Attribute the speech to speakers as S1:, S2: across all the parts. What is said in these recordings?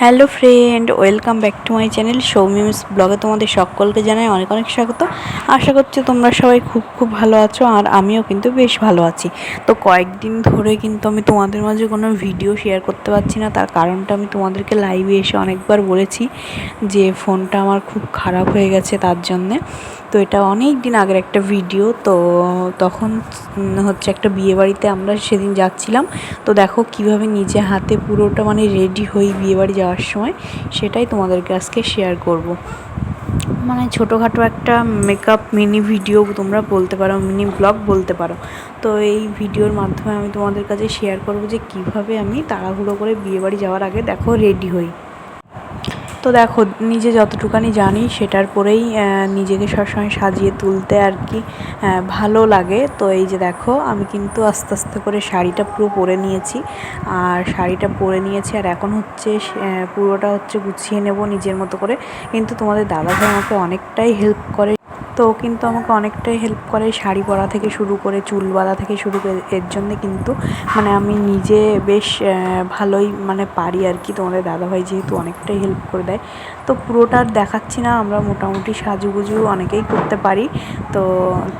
S1: Hello friend, welcome back to my channel সৌমিমস ব্লগে তোমাদের সকলকে জানাই অনেক অনেক স্বাগত। আশা করছি তোমরা সবাই খুব খুব ভালো আছো আর আমিও কিন্তু বেশ ভালো আছি। তো কয়েকদিন ধরে কিন্তু আমি তোমাদের মাঝে কোনো ভিডিও শেয়ার করতে পারছি না, তার কারণটা আমি তোমাদেরকে লাইভে এসে অনেকবার বলেছি যে ফোনটা আমার খুব খারাপ হয়ে গেছে তার জন্যে। তো এটা অনেক দিন আগের একটা ভিডিও তো তখন হচ্ছে একটা বিয়েবাড়িতে আমরা সেদিন যাচ্ছিলাম। তো দেখো কীভাবে নিজে হাতে পুরোটা মানে রেডি হই বিয়েবাড়ি যাওয়ার সময় সেটাই তোমাদেরকে আজকে শেয়ার করব। মানে ছোটোখাটো একটা মেকআপ মিনি ভিডিও তোমরা বলতে পারো মিনি ব্লগ বলতে পারো। তো এই ভিডিওর মাধ্যমে আমি তোমাদের কাছে শেয়ার করব যে কীভাবে আমি তাড়াহুড়ো করে বিয়েবাড়ি যাওয়ার আগে দেখো রেডি হই। তো দেখো, নিজে যতটুকানি জানি সেটার পরেই নিজেকে সবসময় সাজিয়ে তুলতে আর কি ভালো লাগে। তো এই যে দেখো, আমি কিন্তু আস্তে আস্তে করে শাড়িটা পুরো পরে নিয়েছি। আর শাড়িটা পরে নিয়েছি, আর এখন হচ্ছে পুরোটা হচ্ছে গুছিয়ে নেব নিজের মতো করে। কিন্তু তোমাদের দাদাভাই আমাকে অনেকটাই হেল্প করে। তো ও কিন্তু আমাকে অনেকটাই হেল্প করে শাড়ি পরা থেকে শুরু করে, চুল বাঁধা থেকে শুরু করে, এর জন্যে কিন্তু মানে আমি নিজে বেশ ভালোই মানে পারি আর কি। তোমাদের দাদাভাই যেহেতু অনেকটাই হেল্প করে দেয়। তো পুরোটা আর দেখাচ্ছি না, আমরা মোটামুটি সাজুগুজু অনেকেই করতে পারি। তো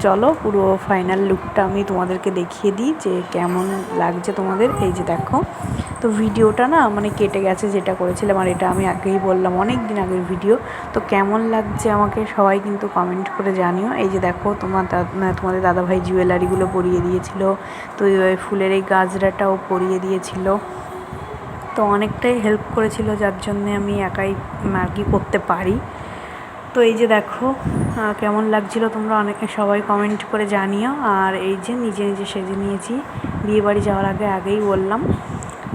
S1: চলো পুরো ফাইনাল লুকটা আমি তোমাদেরকে দেখিয়ে দিই যে কেমন লাগছে তোমাদের। এই যে দেখো, তো ভিডিওটা না মানে কেটে গেছে যেটা করেছিলাম আর এটা আমি আগেই বললাম অনেক দিন আগের ভিডিও তো কেমন লাগছে আমাকে সবাই কিন্তু কমেন্ট করে জানিও। এই যে দেখো, তোমার তোমাদের দাদাভাই জুয়েলারিগুলো পরিয়ে দিয়েছিল, তো ফুলের এই গাজরাটাও পরিয়ে দিয়েছিল। তো অনেকটাই হেল্প করেছিল, যার জন্যে আমি একাই আর কি করতে পারি। তো এই যে দেখো কেমন লাগছিল তোমরা অনেকে সবাই কমেন্ট করে জানিও। আর এই যে নিজে নিজে সেজে নিয়েছি, বিয়েবাড়ি যাওয়ার আগে আগেই বললাম।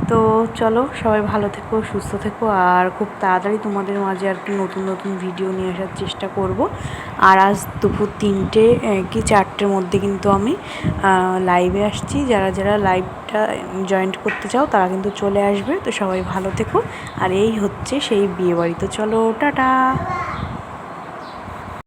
S1: তো চলো, সবাই ভালো থেকো, সুস্থ থেকো, আর খুব তাড়াতাড়ি তোমাদের মাঝে আর কি নতুন নতুন ভিডিও নিয়ে আসার চেষ্টা করব। আর আজ দুপুর তিনটে কি চারটের মধ্যে কিন্তু আমি লাইভে আসছি। যারা যারা লাইভটা জয়েন্ট করতে চাও, তারা কিন্তু চলে আসবে। তো সবাই ভালো থেকো। আর এই হচ্ছে সেই বিয়েবাড়ি তো চলো, টাটা!